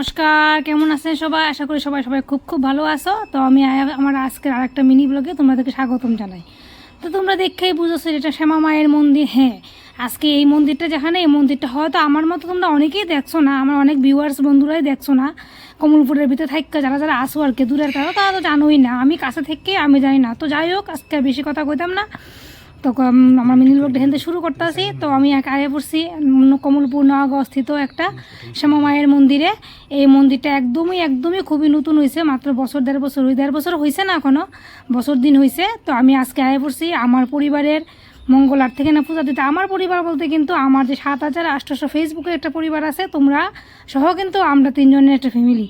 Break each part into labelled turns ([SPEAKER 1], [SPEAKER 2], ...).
[SPEAKER 1] নমস্কার, কেমন আছেন সবাই? আশা করি সবাই সবাই খুব খুব ভালো আছো। তো আমি আমার আজকের আরেকটা মিনি ব্লগে তোমাদেরকে স্বাগতম জানাই। তো তোমরা দেখেই বুঝেছ এটা শ্যামা মায়ের মন্দির হ্যাঁ। আজকে এই মন্দিরটা যেখানে, এই মন্দিরটা হয়তো আমার মতো তোমরা অনেকেই দেখছ না, আমার অনেক ভিউয়ার্স বন্ধুরাই দেখছ না। কমলপুরের ভিতরে থাকা যারা যারা আসো আর কি, দূরের কারও, তারা তো জানোই না। আমি কাছে থেকে, আমি জানি না। তো যাই হোক, আজকে আর বেশি কথা কইতাম না। তো আমার মিনি ব্লগটা হেনতে শুরু করতে আসি তো আমি এক আগে পড়ছি কমলপুর নওগাঁ স্থিত একটা শ্যামা মায়ের মন্দিরে। এই মন্দিরটা একদমই একদমই খুবই নতুন হয়েছে মাত্র বছর দেড় বছর দেড় বছর হয়েছে না এখনও বছর দিন হয়েছে তো আমি আজকে আগে পড়ছি আমার পরিবারের মঙ্গলার থেকে না পূজা দিতে। আমার পরিবার বলতে কিন্তু আমার যে সাত হাজার আটশোশো ফেসবুকে একটা পরিবার আছে, তোমরা সহ কিন্তু আমরা তিনজনের একটা ফ্যামিলি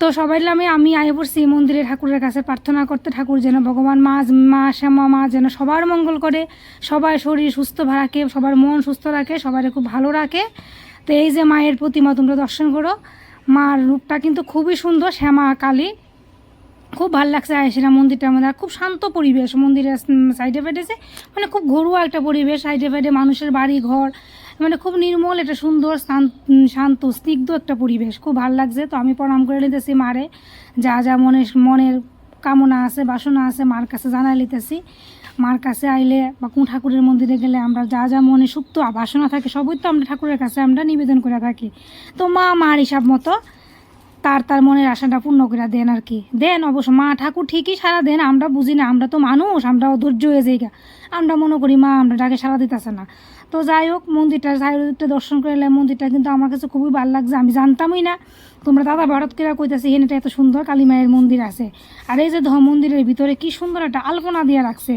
[SPEAKER 1] তো সবাই আমি আমি আয় পড়ছি মন্দিরে ঠাকুরের কাছে, প্রার্থনা করতে ঠাকুর যেন ভগবান মা মা, শ্যামা, মা যেন সবার মঙ্গল করে, সবার শরীর সুস্থ রাখে, সবার মন সুস্থ রাখে সবার খুব ভালো রাখে। তো এই যে মায়ের প্রতিমা, তোমরা দর্শন করো। মার রূপটা কিন্তু খুবই সুন্দর, শ্যামা, কালী। খুব ভালো লাগছে আয়সিরা মন্দিরটার মধ্যে। আর খুব শান্ত পরিবেশ, মন্দিরের সাইডে ফাইডেছে মানে খুব ঘরোয়া একটা পরিবেশ, সাইডে ফাইডে মানুষের বাড়ি, ঘর। মানে খুব নির্মল, একটা সুন্দর, শান্ত স্নিগ্ধ একটা পরিবেশ। খুব ভালো লাগছে। তো আমি প্রণাম করে নিতেছি মারে। যা যা মনের মনের কামনা আছে, বাসনা আছে, মার কাছে জানাই লিতেছি মার কাছে আইলে বা কোন ঠাকুরের মন্দিরে গেলে আমরা যা যা মনে সুপ্ত বাসনা থাকে, সবই তো আমরা ঠাকুরের কাছে আমরা নিবেদন করে থাকি। তো মা, মার হিসাব মতো তার তার মনের আশাটা পূর্ণ করে দেন আর কি। দেন অবশ্য মা, ঠাকুর ঠিকই সারা দেন, আমরা বুঝি না, আমরা তো মানুষ আমরা ধৈর্য হয়ে যাই আমরা মনে করি মা, আমরা ডাকে সারা দিতেছে না। তো যাই হোক, মন্দিরটা চারিদিকটা দর্শন করে এলে মন্দিরটা কিন্তু আমার কাছে খুবই ভালো লাগছে, আমি জানতামই না। তোমরা দাদা ভারত কেরা কইতেছে এখানে এত সুন্দর, কালী মায়ের মন্দির আছে। আর এই যে ধ মন্দিরের ভিতরে কি সুন্দর একটা আলপনা দিয়ে রাখছে।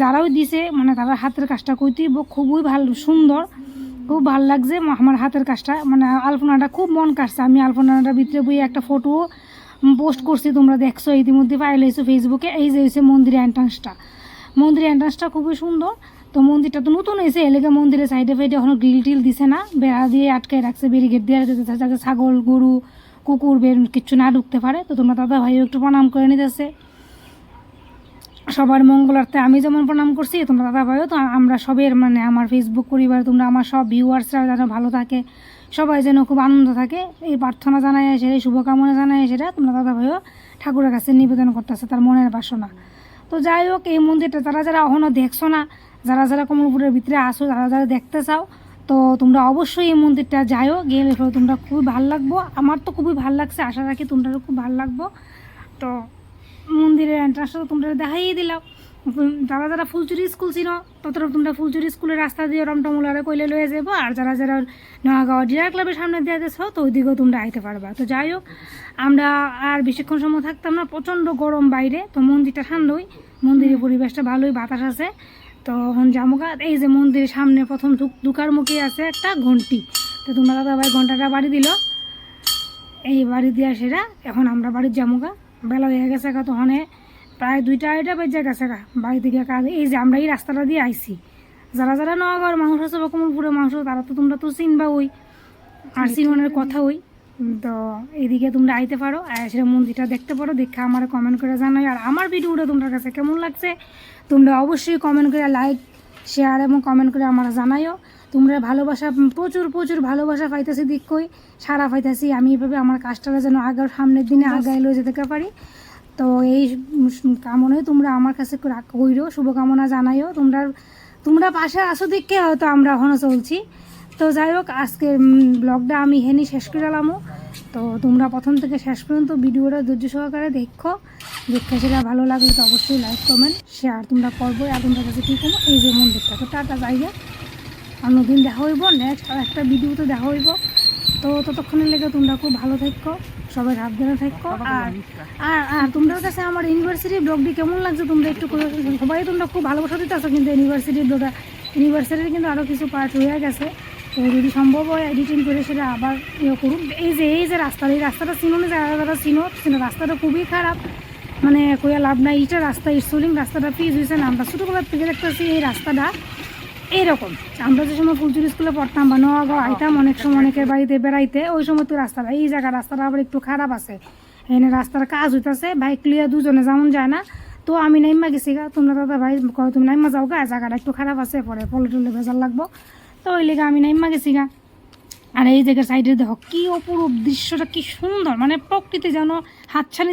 [SPEAKER 1] যারাও দিছে মানে তারা হাতের কাজটা কইতেই খুবই ভালো সুন্দর, খুব ভালো লাগছে। আমার হাতের কাজটা মানে আলপনাটা খুব মন কাটছে আমি আলপনাটার ভিতরে বই একটা ফটো পোস্ট করছি, তোমরা দেখছ। ইতিমধ্যে পাইলে হয়েছো ফেসবুকে এই যে হয়েছে মন্দিরের এন্ট্রান্সটা মন্দিরের এন্ট্রান্সটা খুবই সুন্দর। তো মন্দিরটা তো নতুন হয়েছে, এলাকা মন্দিরের সাইডে ফাইডে এখনও গ্রিল টিল দিছে না, বেড়া দিয়ে আটকে রাখছে ব্যারিকেড দিয়ে রাখছে, যাতে ছাগল, গরু, কুকুর, বের কিচ্ছু না ঢুকতে পারে। তো তোমরা দাদা ভাইও একটু প্রণাম করে নিতেছে। সবার মঙ্গলার্থে আমি যেমন প্রণাম করছি, তোমরা দাদা ভাইও তো আমরা সবের মানে আমার ফেসবুক পরিবার, তোমরা আমার সব ভিউয়ার্সরা যেন ভালো থাকে, সবাই যেন খুব আনন্দ থাকে। এই প্রার্থনা জানাই সেটা শুভকামনা জানাই সেটা তোমরা দাদা ভাইও ঠাকুরের কাছে নিবেদন করতেছে, তার মনের বাসনা। তো যাই হোক, এই মন্দিরটা যারা যারা এখনও দেখছ না, যারা যারা কমলপুরের ভিতরে আসো, যারা যারা দেখতে চাও, তো তোমরা অবশ্যই এই মন্দিরটা যাইও গেলে তোমরা খুবই ভালো লাগবো। আমার তো খুবই ভালো লাগছে, আশা রাখি তোমরাও খুব ভালো লাগবো। তো মন্দিরের এন্ট্রান্সটা তো তোমরা দেখাই দিলাম। যারা যারা ফুলচুরি স্কুল ছিল ততটা তোমরা ফুলচুরি স্কুলের রাস্তা দিয়ে রমটমুলারে কইলে লয়ে যাব আর যারা যারা নয়াগাঁও ডিয়ার ক্লাবের সামনে দিয়ে গেছো তো ওইদিকেও তোমরা আইতে পারবা। তো যাই হোক, আমরা আর বেশিক্ষণ সময় থাকতাম না, প্রচণ্ড গরম বাইরে, তো মন্দিরটা ঠান্ডাই, মন্দিরের পরিবেশটা ভালোই, বাতাস আছে। তো এখন জামুকা এই যে মন্দিরের সামনে প্রথম ঢুকার মুখে আছে একটা ঘন্টি। তো তোমরা দাদা ভাই ঘন্টাটা বাড়ি দিল। এই বাড়ি দিয়ে সেরা, এখন আমরা বাড়ির জামুগা বেলা হয়ে গেছে গা তখন। প্রায় দুইটা আড়াইটা বেজে গেছে গা বাড়ি থেকে কাজ এই যে আমরা এই রাস্তাটা দিয়ে আইছি। যারা যারা নগাঁওয়ার মানুষ আছে বা কমলপুরের মানুষ তারা তো তোমরা তো চিনবা ওই। আর চিননের কথা ওই। তো এইদিকে তোমরা আইতে পারো আর সেটা মন্দিরটা দেখতে পারো দেখে আমার কমেন্ট করে জানাই। আর আমার ভিডিওটা তোমার কাছে কেমন লাগছে তোমরা অবশ্যই কমেন্ট করে লাইক শেয়ার এবং কমেন্ট করে আমার জানাইও। তোমরা ভালোবাসা প্রচুর প্রচুর ভালোবাসা পাইতেছি দিকই সারা পাইতেছি। আমি এভাবে আমার কাজটা যেন আগার সামনের দিনে আগায় লয়ে যেতে পারি। তো এই কামনায় তোমরা আমার কাছে কইরো, শুভকামনা জানাইও। তোমরা তোমরা পাশে আসো দিকে হয়তো আমরা এখনও চলছি। তো যাই হোক, আজকের ব্লগটা আমি হেনি শেষ করে এলামও তো তোমরা প্রথম থেকে শেষ পর্যন্ত ভিডিওটা ধৈর্য সহকারে দেখো। দেখতে সেটা ভালো লাগলে তো অবশ্যই লাইক কমেন্ট শেয়ার তোমরা করব আর তোমরা কাছে কী করব এই যে মন্দিরটা, তো টাটা জায়গা অন্যদিন দেখা হইব নেক্সট আর একটা ভিডিওতে দেখা হইব। তো ততক্ষণের লেগে তোমরা খুব ভালো থাকো সবাই সাবধানে থাকো। আর আর আর তোমাদের কাছে আমার ইউনিভার্সিটির ব্লগটি কেমন লাগছে তোমরা একটু সবাই তোমরা খুব ভালোবাসা দিতে দিতেছো কিন্তু ইউনিভার্সিটির ব্লগটা ইউনিভার্সিটির কিন্তু আরও কিছু পার্ট হয়ে গেছে। তো যদি সম্ভব হয় এডিটিং করে সেটা আবার ইয়ে করুন। এই যে এই যে রাস্তা এই রাস্তাটা চিনো না যারা যারা চিনো চিনো রাস্তাটা খুবই খারাপ। মানে কইয়া লাভ নাই ইটা রাস্তা স্টুলিং রাস্তাটা পিস হয়েছে না। আমরা ছোটোবেলার থেকে দেখতেছি এই রাস্তাটা এইরকম আমরা যে সময় ফুলচুরি স্কুলে পড়তাম বা নোয়াগাঁও আইতাম, অনেক সময় অনেকের বাড়িতে বেড়াইতে, ওই সময় তো রাস্তাটা এই জায়গা রাস্তাটা আবার একটু খারাপ আছে। এনে রাস্তার কাজ হইতাছে বাইক লিয়ে দুজনে যেমন যায় না। তো আমি নাইমা গেছি গা, তোমরা দাদা ভাই কয়, তুমি নাইমা যাও গা, জায়গাটা একটু খারাপ আছে, পরে পলে টলে ভেজাল লাগবো। তো ওই লেগে আমি নাইমা গেছি গা। আর এই জায়গার সাইডে দেখো, কি অপরূপ দৃশ্যটা, কি সুন্দর। মানে প্রকৃতি যেন হাতছানি